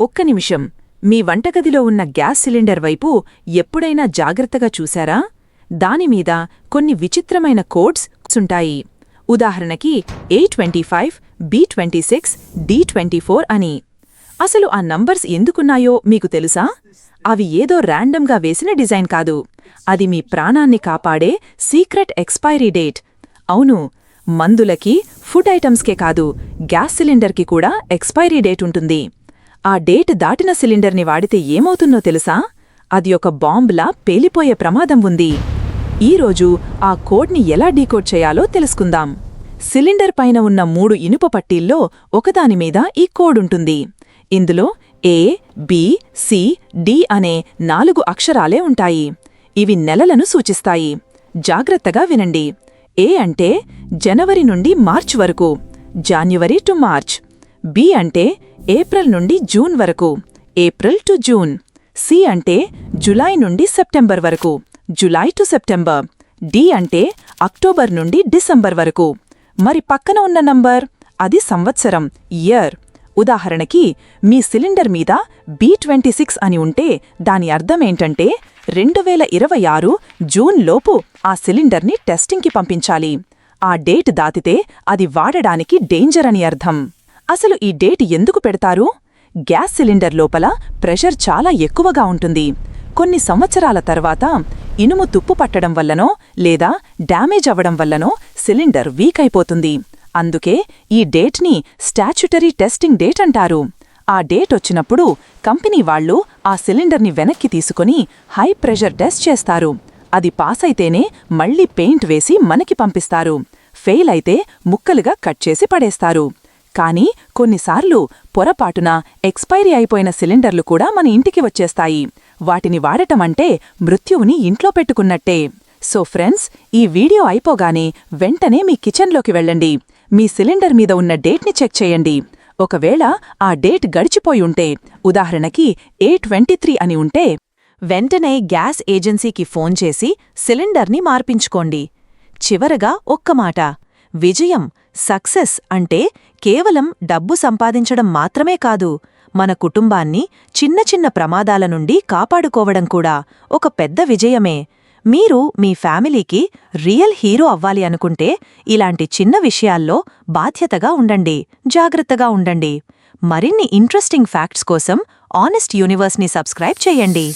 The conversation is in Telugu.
ఒక్క నిమిషం. మీ వంటగదిలో ఉన్న గ్యాస్ సిలిండర్ వైపు ఎప్పుడైనా జాగ్రత్తగా చూశారా? దానిమీద కొన్ని విచిత్రమైన కోడ్స్ ఉంటాయి. ఉదాహరణకి A twenty five B twenty six D twenty four అని. అసలు ఆ నంబర్స్ ఎందుకున్నాయో మీకు తెలుసా? అవి ఏదో ర్యాండమ్గా వేసిన డిజైన్ కాదు. అది మీ ప్రాణాన్ని కాపాడే సీక్రెట్ ఎక్స్పైరీ డేట్. అవును మందులకి ఫుడ్ ఐటమ్స్కే కాదు గ్యాస్ సిలిండర్కి కూడా ఎక్స్పైరీ డేట్ ఉంటుంది. ఆ డేట్ దాటిన సిలిండర్ని వాడితే ఏమవుతుందో తెలుసా? అది ఒక బాంబులా పేలిపోయే ప్రమాదం ఉంది. ఈరోజు ఆ కోడ్ని ఎలా డీకోడ్ చేయాలో తెలుసుకుందాం. సిలిండర్ పైన ఉన్న మూడు ఇనుప పట్టీల్లో ఒకదానిమీద ఈ కోడ్ ఉంటుంది. ఇందులో ఏ బి సి డి అనే నాలుగు అక్షరాలే ఉంటాయి. ఇవి నెలలను సూచిస్తాయి. జాగ్రత్తగా వినండి. ఏ అంటే జనవరి నుండి మార్చ్ వరకు. January to March. బి అంటే ఏప్రిల్ నుండి జూన్ వరకు ఏప్రిల్ టు జూన్ సి అంటే జులై నుండి సెప్టెంబర్ వరకు జులై టు సెప్టెంబర్ డి అంటే అక్టోబర్ నుండి డిసెంబర్ వరకు. మరి పక్కన ఉన్న నంబర్ అది సంవత్సరం ఇయర్. ఉదాహరణకి మీ సిలిండర్ మీద బి ట్వంటీ సిక్స్ అని ఉంటే దాని అర్థమేంటంటే రెండు వేల ఇరవై ఆరు జూన్ లోపు ఆ సిలిండర్ని టెస్టింగ్కి పంపించాలి. ఆ డేట్ దాటితే అది వాడడానికి డేంజర్ అని అర్థం. అసలు ఈ డేట్ ఎందుకు పెడతారు? గ్యాస్ సిలిండర్ లోపల ప్రెషర్ చాలా ఎక్కువగా ఉంటుంది. కొన్ని సంవత్సరాల తర్వాత ఇనుము తుప్పు పట్టడం వల్లనో లేదా డ్యామేజ్ అవ్వడం వల్లనో సిలిండర్ వీక్ అయిపోతుంది. అందుకే ఈ డేట్ని స్టాచ్యుటరీ టెస్టింగ్ డేట్ అంటారు. ఆ డేట్ వచ్చినప్పుడు కంపెనీ వాళ్ళు ఆ సిలిండర్ని వెనక్కి తీసుకుని హై ప్రెషర్ టెస్ట్ చేస్తారు. అది పాస్ అయితేనే మళ్ళీ పెయింట్ వేసి మనకి పంపిస్తారు. ఫెయిల్ అయితే ముక్కలుగా కట్ చేసి పడేస్తారు. కానీ కొన్నిసార్లు పొరపాటున ఎక్స్పైరీ అయిపోయిన సిలిండర్లు కూడా మన ఇంటికి వచ్చేస్తాయి. వాటిని వాడటమంటే మృత్యువుని ఇంట్లో పెట్టుకున్నట్టే. సో ఫ్రెండ్స్ ఈ వీడియో అయిపోగానే వెంటనే మీ కిచెన్లోకి వెళ్ళండి. మీ సిలిండర్ మీద ఉన్న డేట్ని చెక్ చేయండి. ఒకవేళ ఆ డేట్ గడిచిపోయి ఉంటే ఉదాహరణకి ఏ ట్వంటీ త్రీ అని ఉంటే వెంటనే గ్యాస్ ఏజెన్సీకి ఫోన్ చేసి సిలిండర్ని మార్పించుకోండి. చివరగా ఒక్క మాట విజయం సక్సెస్ అంటే కేవలం డబ్బు సంపాదించడం మాత్రమే కాదు మన కుటుంబాన్ని చిన్న చిన్న ప్రమాదాల నుండి కాపాడుకోవడం కూడా ఒక పెద్ద విజయమే. మీరు మీ ఫ్యామిలీకి రియల్ హీరో అవ్వాలి అనుకుంటే ఇలాంటి చిన్న విషయాల్లో బాధ్యతగా ఉండండి జాగ్రత్తగా ఉండండి. మరిన్ని ఇంట్రెస్టింగ్ ఫ్యాక్ట్స్ కోసం ఆనెస్ట్ యూనివర్స్ని సబ్స్క్రైబ్ చేయండి.